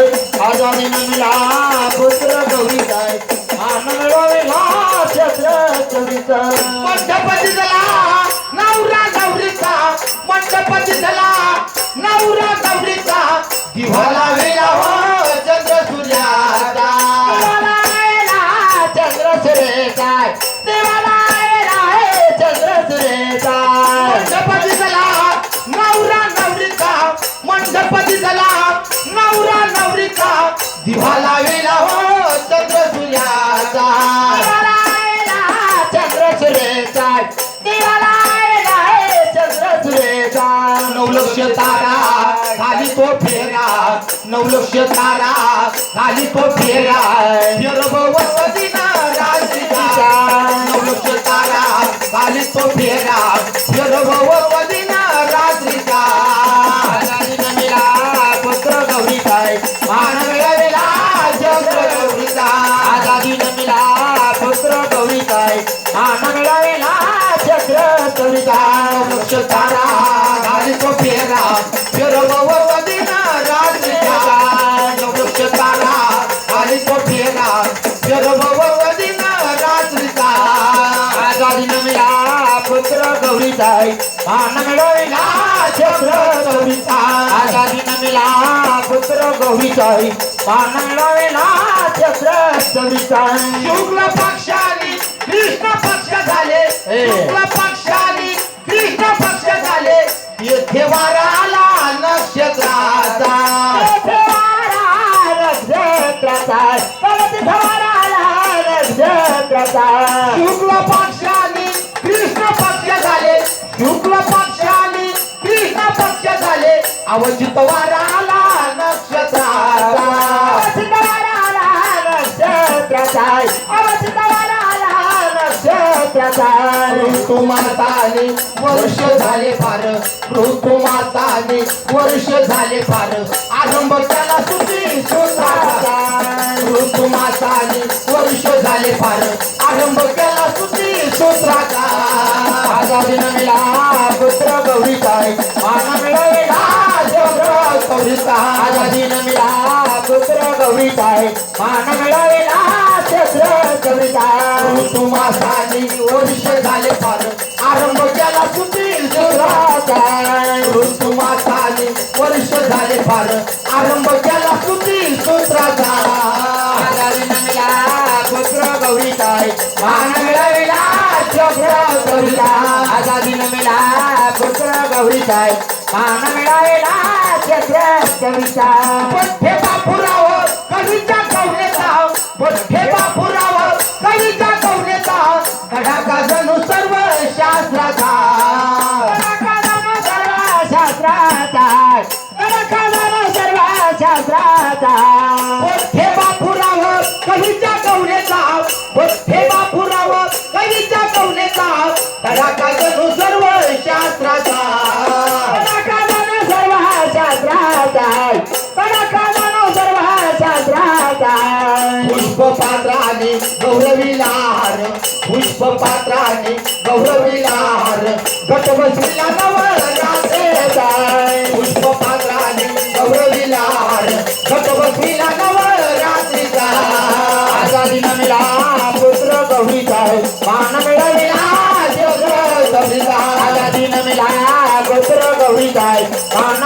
कविताय आजादी मिळा पुत्र गौरीचाय मान मिळवला छत्र मंडपती झाला नवरा गौरीचा मंडपती झाला नवरा गौरीचा दिवाला वेला हो चंद्र सूर्याचा. चंद्र सुरेचाय देवाला चंद्र सुरेचाय मंडपती झाला नवरा नवरीचा. मंडपती झाला नवरा नवरीचा दिवाला वेला हो चंद्र सूर्याचा. चंद्र सुरेचाय देवाला चंद्र सुरेचाय नवलक्ष तारा खाली तो फेरा. नवलक्ष तारा खाली तो फेरा. रात्रीचा नवलक्ष तारा खाली तो फेरा. फिरवतीना तारा तारा आजादी मिळा पुत्र गौरीचाय मान मिळालेला चक्र कविता आजादी पुत्र मान शुक्ल पक्षाने कृष्ण पक्ष झाले. शुक्ल पक्षाने शुक्ल पक्षाने कृष्ण पक्ष झाले. शुक्ल पक्षाने कृष्ण पक्ष झाले. अवचित वारा आला नक्षत्राचा. ऋतुमाताने वर्ष झाले फार. ऋतुमाताने वर्ष झाले फार. आरंभ त्याला सुटी सुताचा ऋतुमाताने विश्व झाले फार. आरंभ केला सुटी सूत्राचा. आजादी मिळा पुत्र गौरीचाय मान मिळालेला चक्र कविता. आजादी मिळा पुत्र गौरीचा मान मिळालेला चक्र कविता. ऋतुमाताने वर्ष झाले फार. आरंभ केला सुटी सूत्राचा. साली वर्ष झाले फार. आरंभ केला मान मान मिळालेला चक्र आजादी मान मिळालेला सर्व शास्त्राचा. सर्व शास्त्राचा सर्व शास्त्राचा. पुष्प पात्राने गौरविला हार पुष्प पात्राने गौरवीला हार गट बसविला ಭದ್ರ ಗೌರಿ ತಾಯಿ ಕಾನ